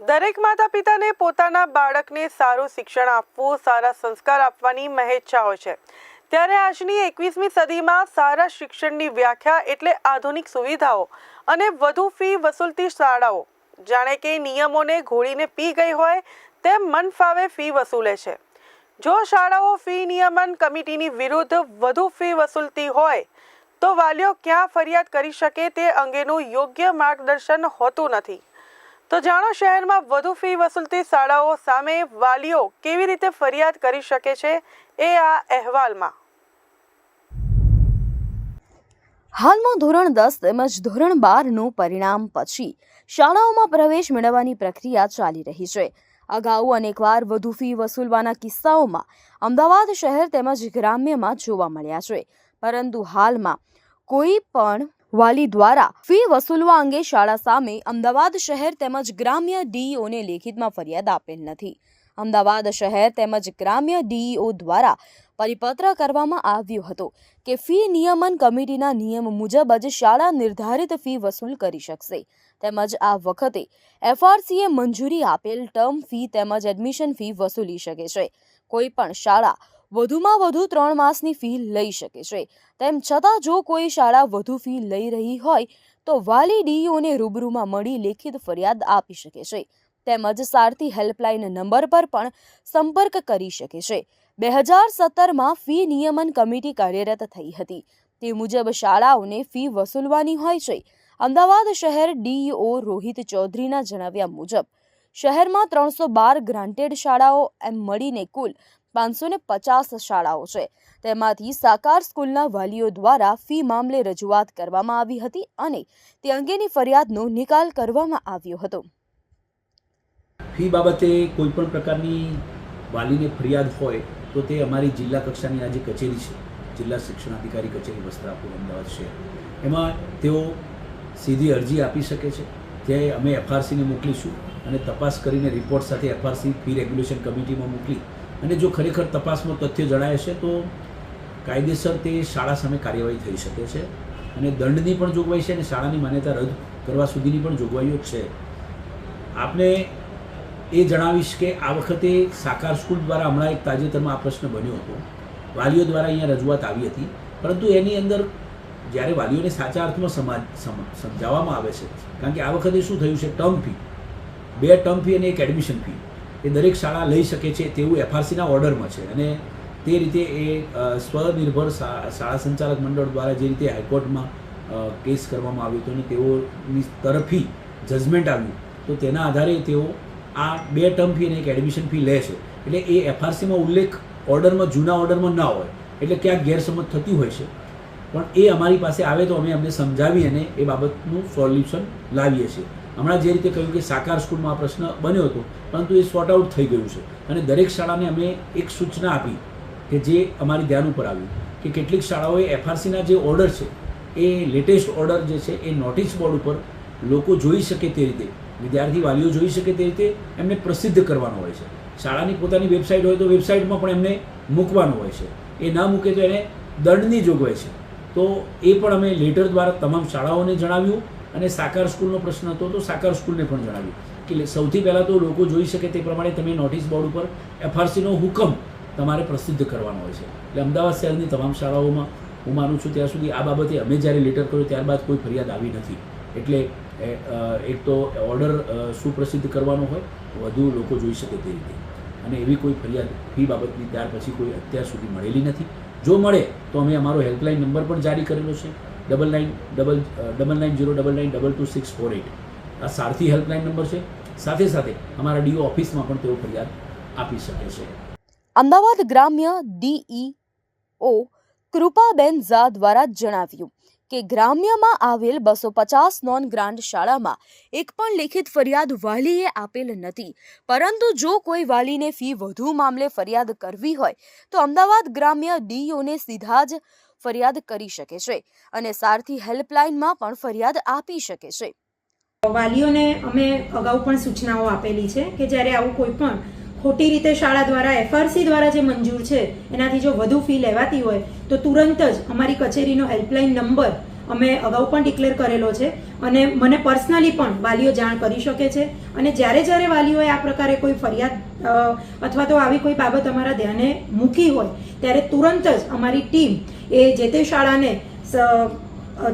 દરેક માતા પિતાને પોતાના બાળકને સારું શિક્ષણ આપવું, સારા સંસ્કાર આપવાની મહેચ્છા હોય છે. ત્યારે આજની એકવીસમી સદીમાં સારા શિક્ષણની વ્યાખ્યા એટલે આધુનિક સુવિધાઓ અને વધુ ફી વસૂલતી શાળાઓ. જાણે કે નિયમોને ઘોળીને પી ગઈ હોય તેમ મન ફાવે ફી વસૂલે છે. જો શાળાઓ ફી નિયમન કમિટીની વિરુદ્ધ વધુ ફી વસૂલતી હોય, તો વાલીઓ ક્યાં ફરિયાદ કરી શકે તે અંગેનું યોગ્ય માર્ગદર્શન હોતું નથી. તો જાણો, શહેરમાં વધુ ફી વસૂલતી શાળાઓ સામે વાલીઓ કેવી રીતે ફરિયાદ કરી શકે છે એ આ અહેવાલમાં. હાલમાં ધોરણ દસ તેમજ ધોરણ બારનું પરિણામ પછી શાળાઓમાં પ્રવેશ મેળવવાની પ્રક્રિયા ચાલી રહી છે. અગાઉ અનેકવાર વધુ ફી વસૂલવાના કિસ્સાઓમાં અમદાવાદ શહેર તેમજ ગ્રામ્યમાં જોવા મળ્યા છે. પરંતુ હાલમાં કોઈ પણ વાલી દ્વારા ફી વસૂલવા અંગે શાળા સામે અમદાવાદ શહેર તેમજ ગ્રામ્ય ડીઈઓને લેખિતમાં ફરિયાદ આપેલ નથી. અમદાવાદ શહેર તેમજ ગ્રામ્ય ડીઈઓ દ્વારા પરિપત્ર કરવામાં આવ્યો હતો કે ફી નિયમન કમિટીના નિયમ મુજબ જ શાળા નિર્ધારિત ફી વસૂલ કરી શકશે. તેમજ આ વખતે એફઆરસીએ મંજૂરી આપેલ ટર્મ ફી તેમજ એડમિશન ફી વસૂલી શકે છે. કોઈ પણ શાળા વધુમાં વધુ ત્રણ માસની ફી લઈ શકે છે. તેમ છતાં જો કોઈ શાળા વધુ ફી લઈ રહી હોય, તો વાલી ડીઈઓને રૂબરૂમાં મળી લેખિત ફરિયાદ આપી શકે છે. તેમજ સારથી હેલ્પલાઇન નંબર પર પણ સંપર્ક કરી શકે છે. બે હજાર સત્તરમાં ફી નિયમન કમિટી કાર્યરત થઈ હતી. તે મુજબ શાળાઓને ફી વસૂલવાની હોય છે. અમદાવાદ શહેર ડીઈઓ રોહિત ચૌધરીના જણાવ્યા મુજબ, શહેરમાં ત્રણસો બાર ગ્રાન્ટેડ શાળાઓ એમ મળીને કુલ પાંચસો ને પચાસ શાળાઓ છે. તેમાંથી સાકાર સ્કૂલના વાલીઓ દ્વારા ફી મામલે રજૂઆત કરવામાં આવી હતી અને તે અંગેની ફરિયાદનો નિકાલ કરવામાં આવ્યો હતો. ફી બાબતે કોઈ પણ પ્રકારની વાલીને ફરિયાદ હોય તો તે અમારી જિલ્લા કક્ષાની આજે કચેરી છે. જિલ્લા શિક્ષણાધિકારી કચેરી વસ્ત્રાપુર, અમદાવાદ છે. એમાં તેઓ સીધી અરજી આપી શકે છે. જે અમે એફઆરસીને મોકલીશું અને તપાસ કરીને રિપોર્ટ સાથે એફઆરસી ફી રેગ્યુલેશન કમિટીમાં મોકલી અને જો ખરેખર તપાસમાં તથ્ય જણાય છે, તો કાયદેસર તે શાળા સામે કાર્યવાહી થઈ શકે છે. અને દંડની પણ જોગવાઈ છે અને શાળાની માન્યતા રદ કરવા સુધીની પણ જોગવાઈઓ છે. આપને એ જણાવીશ કે આ વખતે સાકાર સ્કૂલ દ્વારા હમણાં એક તાજેતરમાં આ પ્રશ્ન બન્યો હતો. વાલીઓ દ્વારા અહીંયા રજૂઆત આવી હતી. પરંતુ એની અંદર જ્યારે વાલીઓને સાચા અર્થમાં સમાજ સમજાવવામાં આવે છે, કારણ કે આ વખતે શું થયું છે, ટર્મ ફી. બે ટર્મ ફી અને એક એડમિશન ફી. એ દરેક શાળા લઈ શકે છે તેવું એફઆરસીના ઓર્ડરમાં છે. અને તે રીતે એ સ્વનિર્ભર શાળા સંચાલક મંડળ દ્વારા જે રીતે હાઈકોર્ટમાં કેસ કરવામાં આવ્યો હતો અને તેઓની તરફી જજમેન્ટ આવ્યું, તો તેના આધારે તેઓ આ બે ટર્મ ફી અને એક એડમિશન ફી લે છે. એટલે એ એફઆરસીમાં ઉલ્લેખ ઓર્ડરમાં, જૂના ઓર્ડરમાં ના હોય, એટલે ક્યાંક ગેરસમજ થતી હોય છે. પણ એ અમારી પાસે આવે તો અમે અમને સમજાવી અને એ બાબતનું સોલ્યુશન લાવીએ છીએ. હમણાં જે રીતે કહ્યું કે સાકાર સ્કૂલમાં આ પ્રશ્ન બન્યો હતો, પરંતુ એ સોર્ટ આઉટ થઈ ગયું છે. અને દરેક શાળાને અમે એક સૂચના આપી કે જે અમારી ધ્યાન ઉપર આવ્યું, કે કેટલીક શાળાઓએ એફઆરસીના જે ઓર્ડર છે, એ લેટેસ્ટ ઓર્ડર જે છે, એ નોટિસ બોર્ડ ઉપર લોકો જોઈ શકે તે રીતે, વિદ્યાર્થી વાલીઓ જોઈ શકે તે રીતે એમને પ્રસિદ્ધ કરવાનો હોય છે. શાળાની પોતાની વેબસાઇટ હોય તો વેબસાઇટમાં પણ એમને મૂકવાનું હોય છે. એ ના મૂકે તો એને દંડની જોગવાઈ છે. તો એ પણ અમે લેટર દ્વારા તમામ શાળાઓને જણાવ્યું. અને સાકાર સ્કૂલનો પ્રશ્ન હતો તો સાકાર સ્કૂલને પણ જણાવ્યું કે સૌથી પહેલાં તો લોકો જોઈ શકે તે પ્રમાણે તમે નોટિસ બોર્ડ ઉપર એફઆરસીનો હુકમ તમારે પ્રસિદ્ધ કરવાનો હોય છે. એટલે અમદાવાદ શહેરની તમામ શાળાઓમાં હું માનું છું ત્યાં સુધી આ બાબતે અમે જ્યારે લેટર કર્યો ત્યારબાદ કોઈ ફરિયાદ આવી નથી. એટલે એક તો ઓર્ડર સુપ્રસિદ્ધ કરવાનો હોય, વધુ લોકો જોઈ શકે તે રીતે. અને એવી કોઈ ફરિયાદ ફી બાબતની ત્યાર પછી કોઈ અત્યાર સુધી મળેલી નથી. જો મળે તો અમે અમારો હેલ્પલાઇન નંબર પણ જારી કરેલો છે. Double nine double double nine zero double nine double two six four eight આ સારથી હેલ્પલાઇન નંબર છે. સાથે સાથે અમારા ડીઓ ઓફિસમાં પણ તેઓ ફરિયાદ આપી શકે છે. અમદાવાદ ગ્રામ્ય ડીઈઓ કૃપાબેન ઝા દ્વારા જણાવ્યું કે ગ્રામ્યમાં આવેલ બસો પચાસ નોન ગ્રાન્ડ શાળામાં એક પણ લેખિત ફરિયાદ વાલીએ આપેલ નથી. પરંતુ જો કોઈ વાલીને ફી વધુ મામલે ફરિયાદ કરવી હોય તો અમદાવાદ ગ્રામ્ય ડીઓને સીધા જ ફરિયાદ કરી શકે છે અને સારથી હેલ્પલાઇનમાં પણ ફરિયાદ આપી શકે છે. વાલીઓને અમે અગાઉ પણ સૂચનાઓ આપેલી છે કે જ્યારે આવું કોઈ પણ ખોટી રીતે શાળા દ્વારા, એફઆરસી દ્વારા જે મંજૂર છે, એનાથી જો વધુ ફી લેવાતી હોય, તો તુરંત જ અમારી કચેરીનો હેલ્પલાઇન નંબર અમે અગાઉ પણ ડિક્લેર કરેલો છે અને મને પર્સનલી પણ વાલીઓ જાણ કરી શકે છે અને જ્યારે જ્યારે વાલીઓએ આ પ્રકારે કોઈ ફરિયાદ અથવા તો આવી કોઈ બાબત અમારા ધ્યાને મૂકી હોય, ત્યારે તુરંત જ અમારી ટીમ એ જે તે શાળાને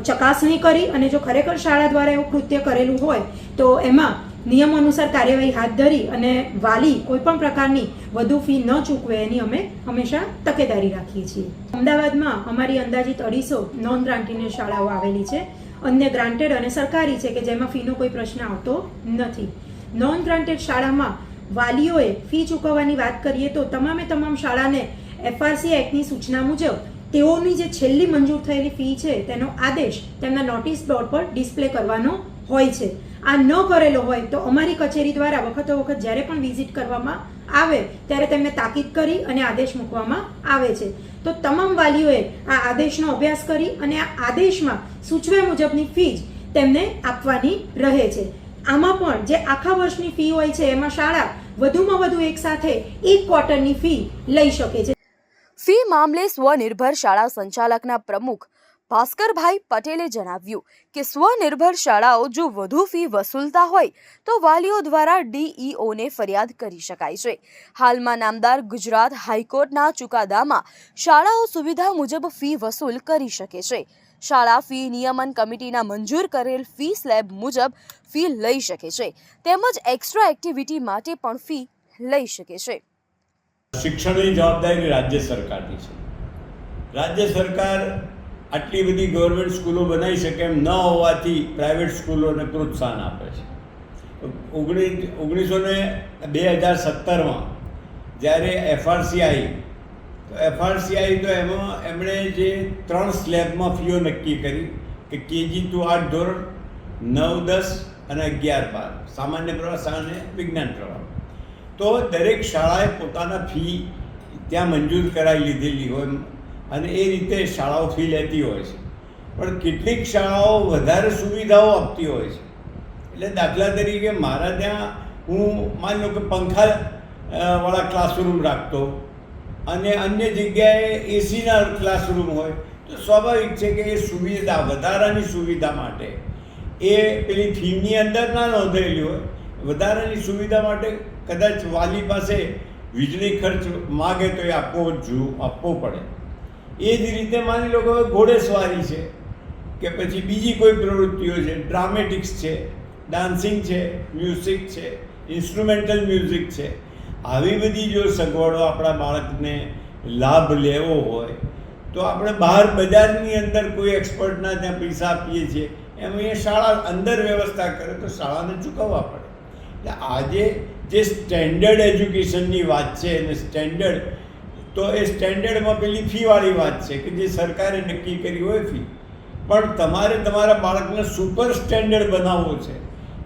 ચકાસણી કરી અને જો ખરેખર શાળા દ્વારા એવું કૃત્ય કરેલું હોય, તો એમાં નિયમ અનુસાર કાર્યવાહી હાથ ધરી અને વાલી કોઈ પણ પ્રકારની વધુ ફી ન ચૂકવે એની અમે હંમેશા તકેદારી રાખીએ છીએ. અમદાવાદમાં અમારી અંદાજિત અઢીસો નોન ગ્રાન્ટીને શાળાઓ આવેલી છે. અન્ય ગ્રાન્ટેડ અને સરકારી છે કે જેમાં ફીનો કોઈ પ્રશ્ન આવતો નથી. નોન ગ્રાન્ટેડ શાળામાં વાલીઓએ ફી ચૂકવવાની વાત કરીએ તો તમામે તમામ શાળાને એફઆરસી એક્ટની સૂચના મુજબ તેઓની જે છેલ્લી મંજૂર થયેલી ફી છે તેનો આદેશ તેમના નોટિસ બોર્ડ પર ડિસ્પ્લે કરવાનો હોય છે. આ ન કરેલો હોય તો અમારી કચેરી દ્વારા વખતો વખત જ્યારે પણ વિઝિટ કરવામાં આવે, ત્યારે તેમને તાકીદ કરી અને આદેશ મૂકવામાં આવે છે. તો તમામ વાલીઓએ આ આદેશનો અભ્યાસ કરી અને આ આદેશમાં સૂચવ્યા મુજબની ફી જ તેમને આપવાની રહે છે. આમાં પણ જે આખા વર્ષની ફી હોય છે, એમાં શાળા વધુમાં વધુ એક સાથે એક ક્વાર્ટરની ફી લઈ શકે છે. ફી મામલે સ્વનિર્ભર શાળા સંચાલકના પ્રમુખ ભાસ્કરભાઈ પટેલે જણાવ્યું કે સ્વનિર્ભર શાળાઓ જો વધુ ફી વસૂલતા હોય, તો વાલીઓ દ્વારા ડીઈઓને ફરિયાદ કરી શકાય છે. હાલમાં નામદાર ગુજરાત હાઈકોર્ટના ચુકાદામાં શાળાઓ સુવિધા મુજબ ફી વસૂલ કરી શકે છે. શાળા ફી નિયમન કમિટીના મંજૂર કરેલ ફી સ્લેબ મુજબ ફી લઈ શકે છે. તેમજ એક્સ્ટ્રા એક્ટિવિટી માટે પણ ફી લઈ શકે છે. શિક્ષણની જવાબદારી રાજ્ય સરકારની છે. રાજ્ય સરકાર આટલી બધી ગવર્મેન્ટ સ્કૂલો બનાવી શકે એમ ન હોવાથી પ્રાઇવેટ સ્કૂલોને પ્રોત્સાહન આપે છે. ઓગણીસ ઓગણીસો ને બે હજાર સત્તરમાં જ્યારે એફઆરસી આવી તો એફઆરસી આવી તો એમાં એમણે જે ત્રણ સ્લેબમાં ફીઓ નક્કી કરી કે કેજી ટુ આઠ ધોરણ, નવ દસ અને અગિયાર બાર, સામાન્ય પ્રવાહ અને વિજ્ઞાન પ્રવાહ તો દરેક શાળાએ પોતાના ફી ત્યાં મંજૂર કરાવી લીધેલી હોય. અને એ રીતે શાળાઓ ફી લેતી હોય છે. પણ કેટલીક શાળાઓ વધારે સુવિધાઓ આપતી હોય છે. એટલે દાખલા તરીકે મારા ત્યાં હું માની લો કે પંખા વાળા ક્લાસરૂમ રાખતો અને અન્ય જગ્યાએ એસીના ક્લાસરૂમ હોય તો સ્વાભાવિક છે કે એ સુવિધા, વધારાની સુવિધા માટે એ પેલી ફીની અંદર ના નોંધેલી હોય, વધારાની સુવિધા માટે કદાચ વાલી પાસે વીજળી ખર્ચ માગે તો એ આપવો જો, આપવો પડે. એ જ રીતે માની લો કે ઘોડેસવારી છે, કે પછી બીજી કોઈ પ્રવૃત્તિઓ છે ડ્રામેટિક્સ છે ડાન્સિંગ છે મ્યુઝિક છે ઇન્સ્ટ્રુમેન્ટલ મ્યુઝિક છે. આવી બધી જો સગવડો આપણા બાળકને લાભ લેવો હોય, તો આપણે બહાર બજારની અંદર કોઈ એક્સપર્ટના ત્યાં પૈસા આપીએ છીએ, એમ એ શાળા અંદર વ્યવસ્થા કરે તો શાળાને ચૂકવવા પડે. એટલે આજે જે સ્ટેન્ડર્ડ એજ્યુકેશનની વાત છે, અને સ્ટેન્ડર્ડ તો એ સ્ટેન્ડર્ડમાં પેલી ફીવાળી વાત છે કે જે સરકારે નક્કી કરી હોય ફી. પણ તમારે તમારા બાળકને સુપર સ્ટેન્ડર્ડ બનાવવો છે.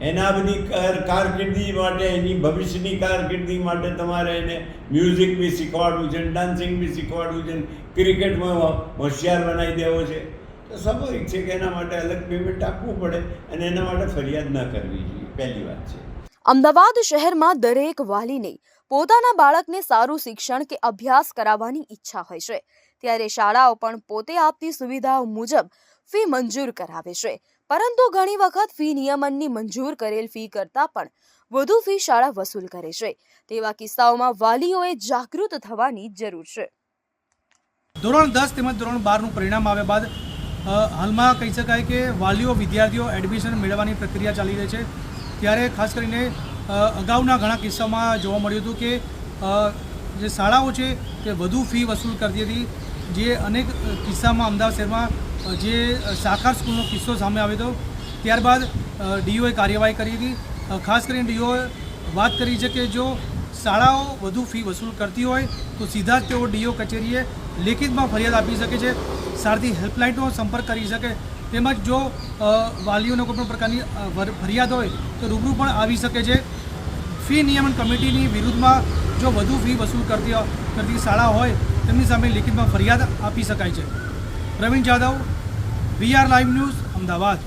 એના બધી કારકિર્દી માટે, એની ભવિષ્યની કારકિર્દી માટે તમારે એને મ્યુઝિક બી શીખવાડવું છે ડાન્સિંગ બી શીખવાડવું છે, ક્રિકેટમાં હોશિયાર બનાવી દેવો છે. તો સ્વાભાવિક છે કે એના માટે અલગ પેમેન્ટ આપવું પડે અને એના માટે ફરિયાદ ન કરવી જોઈએ. પહેલી વાત છે. અમદાવાદ શહેરમાં દરેક વાલીને પોતાના બાળકને સારું શિક્ષણ કે અભ્યાસ કરાવવાની ઈચ્છા હોય છે. ત્યારે શાળાઓ પણ પોતે આપતી સુવિધાઓ મુજબ ફી મંજૂર કરાવે છે. પરંતુ ઘણી વખત ફી નિયમનની મંજૂર કરેલ ફી કરતાં પણ વધુ ફી શાળા વસૂલ કરે છે. તેવા કિસ્સાઓમાં વાલીઓએ જાગૃત થવાની જરૂર છે. ધોરણ દસ તેમજ ધોરણ બારનું પરિણામ આવ્યા બાદ હાલમાં કહી શકાય કે વાલીઓ વિદ્યાર્થીઓ એડમિશન મેળવવાની પ્રક્રિયા ચાલી રહી છે. ત્યારે ખાસ કરીને અગાઉના ઘણા કિસ્સામાં જોવા મળ્યું હતું કે જે શાળાઓ છે તે વધુ ફી વસૂલ કરતી હતી. જે અનેક કિસ્સામાં અમદાવાદ શહેરમાં જે સાકાર સ્કૂલનો કિસ્સો સામે આવ્યો હતો, ત્યારબાદ ડીઓએ કાર્યવાહી કરી હતી. ખાસ કરીને ડીઓએ વાત કરી છે કે જો શાળાઓ વધુ ફી વસૂલ કરતી હોય, તો સીધા જ તેઓ ડીઓ કચેરીએ લેખિતમાં ફરિયાદ આપી શકે છે. સારથી હેલ્પલાઇનનો સંપર્ક કરી શકે. તેમજ જો વાલીઓને કોઈ પણ પ્રકારની ફરિયાદ હોય, તો રૂબરૂ પણ આવી શકે છે. ફી નિયમન કમિટીની વિરુદ્ધમાં જો વધુ ફી વસૂલ કરતી કરતી શાળા હોય, તેમની સામે લિખિતમાં ફરિયાદ આપી શકાય છે. Pravin Jadav VR live news, Ahmedabad.